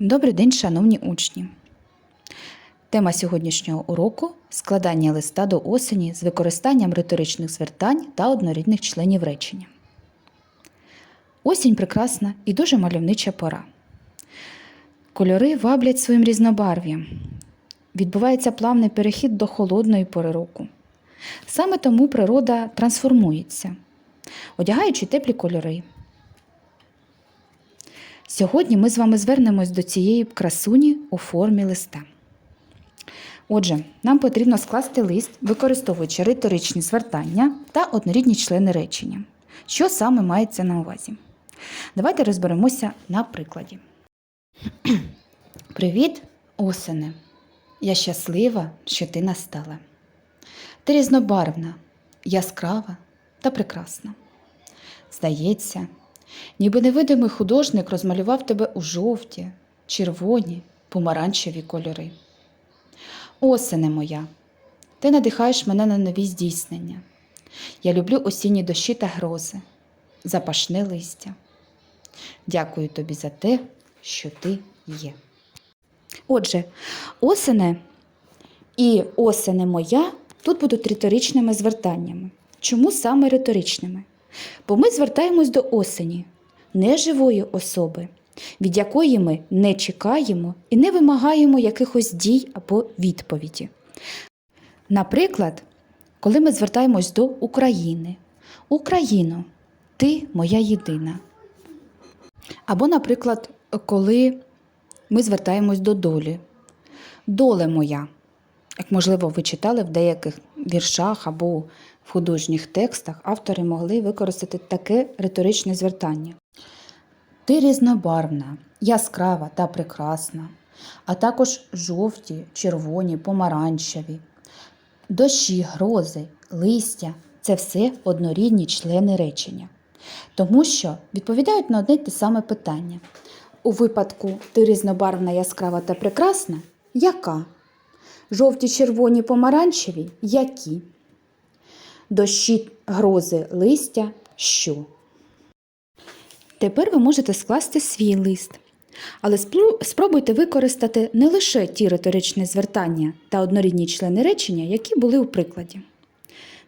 Добрий день, шановні учні. Тема сьогоднішнього уроку складання листа до осені з використанням риторичних звертань та однорідних членів речення. Осінь прекрасна і дуже мальовнича пора. Кольори ваблять своїм різнобарв'ям. Відбувається плавний перехід до холодної пори року. Саме тому природа трансформується, одягаючи теплі кольори, Сьогодні ми з вами звернемось до цієї красуні у формі листа. Отже, нам потрібно скласти лист, використовуючи риторичні звертання та однорідні члени речення. Що саме мається на увазі? Давайте розберемося на прикладі. Привіт, осене! Я щаслива, що ти настала. Ти різнобарвна, яскрава та прекрасна. Здається, ніби невидимий художник розмалював тебе у жовті, червоні, помаранчеві кольори. Осене моя, ти надихаєш мене на нові здійснення. Я люблю осінні дощі та грози, запашне листя. Дякую тобі за те, що ти є. Отже, осене і осене моя тут будуть риторичними звертаннями. Чому саме риторичними? Бо ми звертаємось до осені, неживої особи, від якої ми не чекаємо і не вимагаємо якихось дій або відповіді. Наприклад, коли ми звертаємось до України. Україно, ти моя єдина. Або, наприклад, коли ми звертаємось до долі. Доле моя. Як, можливо, ви читали в деяких віршах або в художніх текстах, автори могли використати таке риторичне звертання. Ти різнобарвна, яскрава та прекрасна, а також жовті, червоні, помаранчеві. Дощі, грози, листя це все однорідні члени речення, тому що відповідають на одне й те саме питання. У випадку ти різнобарвна, яскрава та прекрасна, яка? Жовті, червоні, помаранчеві які? Дощі, грози, листя що? Тепер ви можете скласти свій лист. Але спробуйте використати не лише ті риторичні звертання та однорідні члени речення, які були у прикладі.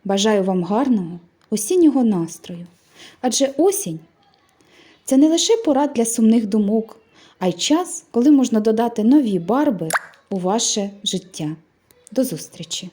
Бажаю вам гарного осіннього настрою. Адже осінь це не лише пора для сумних думок, а й час, коли можна додати нові барви у ваше життя. До зустрічі!